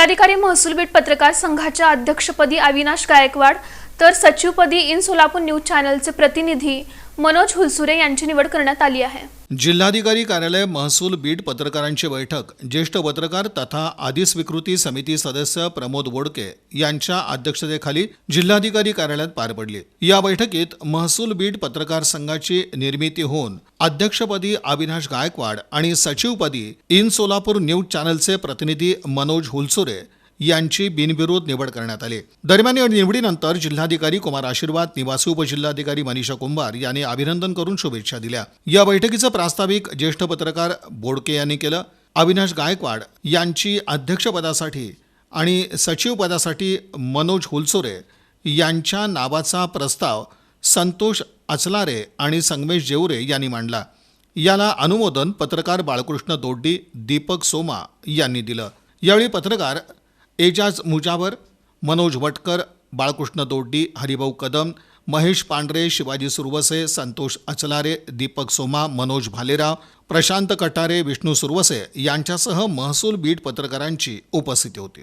जिल्हाधिकारी महसूल बीट पत्रकार संघाच्या अध्यक्षपदी अविनाश गायकवाड तर सचिवपदी इन सोलापूर न्यूज चॅनलचे प्रतिनिधी मनोज हुलसुरे यांची निवड करण्यात आली आहे. जिल्हाधिकारी कार्यालय महसूल बीट पत्रकारांची बैठक ज्येष्ठ पत्रकार तथा आदी स्वीकृती समिती सदस्य प्रमोद बोडके यांच्या अध्यक्षतेखाली जिल्हाधिकारी कार्यालयात पार पडली. या बैठकीत महसूल बीट पत्रकार संघाची निर्मिती होऊन अध्यक्षपदी अविनाश गायकवाड आणि सचिवपदी इन सोलापूर न्यूज चॅनलचे प्रतिनिधी मनोज हुलसुरे यांची बिनविरोध निवड करण्यात आली. दरम्यान या निवडीनंतर जिल्हाधिकारी कुमार आशीर्वाद निवासी उपजिल्हाधिकारी मनीषा कुंभार यांनी अभिनंदन करून शुभेच्छा दिल्या. या बैठकीचं प्रास्ताविक ज्येष्ठ पत्रकार बोडके यांनी केलं. अविनाश गायकवाड यांची अध्यक्षपदासाठी आणि सचिवपदासाठी मनोज हुलसोरे यांच्या नावाचा प्रस्ताव संतोष अचलारे आणि संगमेश जेवरे यांनी मांडला. याला अनुमोदन पत्रकार बाळकृष्ण दोड्डी दीपक सोमा यांनी दिलं. यावेळी पत्रकार एजाज मुजावर मनोज वटकर बाळकृष्ण दोड्डी हरिभाऊ कदम महेश पांढरे शिवाजी सुरवसे संतोष अचलारे दीपक सोमा मनोज भालेराव प्रशांत कटारे विष्णू सुरवसे यांच्यासह महसूल बीट पत्रकारांची उपस्थिती होती.